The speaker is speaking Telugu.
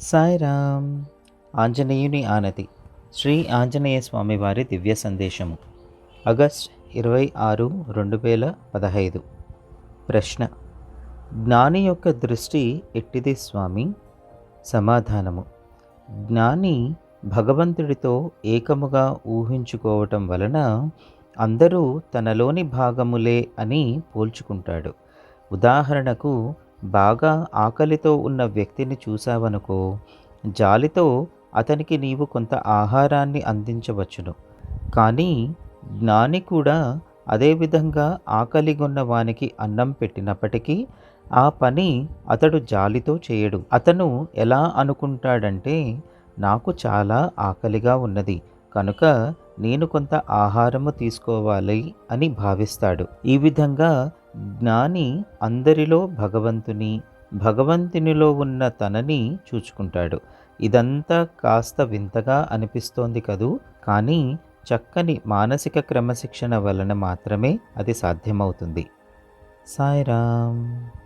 సాయిరామ్. ఆంజనేయుని ఆనతి. శ్రీ ఆంజనేయ స్వామి వారి దివ్య సందేశము. ఆగస్ట్ ఇరవై ఆరు రెండు వేల పదహైదు. ప్రశ్న. జ్ఞాని యొక్క దృష్టి ఎట్టిది స్వామి? సమాధానము. జ్ఞాని భగవంతుడితో ఏకముగా ఊహించుకోవటం వలన అందరూ తనలోని భాగములే అని పోల్చుకుంటాడు. ఉదాహరణకు బాగా ఆకలితో ఉన్న వ్యక్తిని చూశావనుకో జాలితో అతనికి నీవు కొంత ఆహారాన్ని అందించవచ్చును. కానీ జ్ఞాని కూడా అదేవిధంగా ఆకలిగొన్న వానికి అన్నం పెట్టినప్పటికీ ఆ పని అతడు జాలితో చేయడు. అతను ఎలా అనుకుంటాడంటే నాకు చాలా ఆకలిగా ఉన్నది. కనుక నేను కొంత ఆహారము తీసుకోవాలి అని భావిస్తాడు. ఈ విధంగా జ్ఞాని అందరిలో భగవంతుని భగవంతునిలో ఉన్న తనని చూచుకుంటాడు. ఇదంతా కాస్త వింతగా అనిపిస్తోంది కదూ? కానీ చక్కని మానసిక క్రమశిక్షణ వలన మాత్రమే అది సాధ్యమవుతుంది. సాయిరామ్.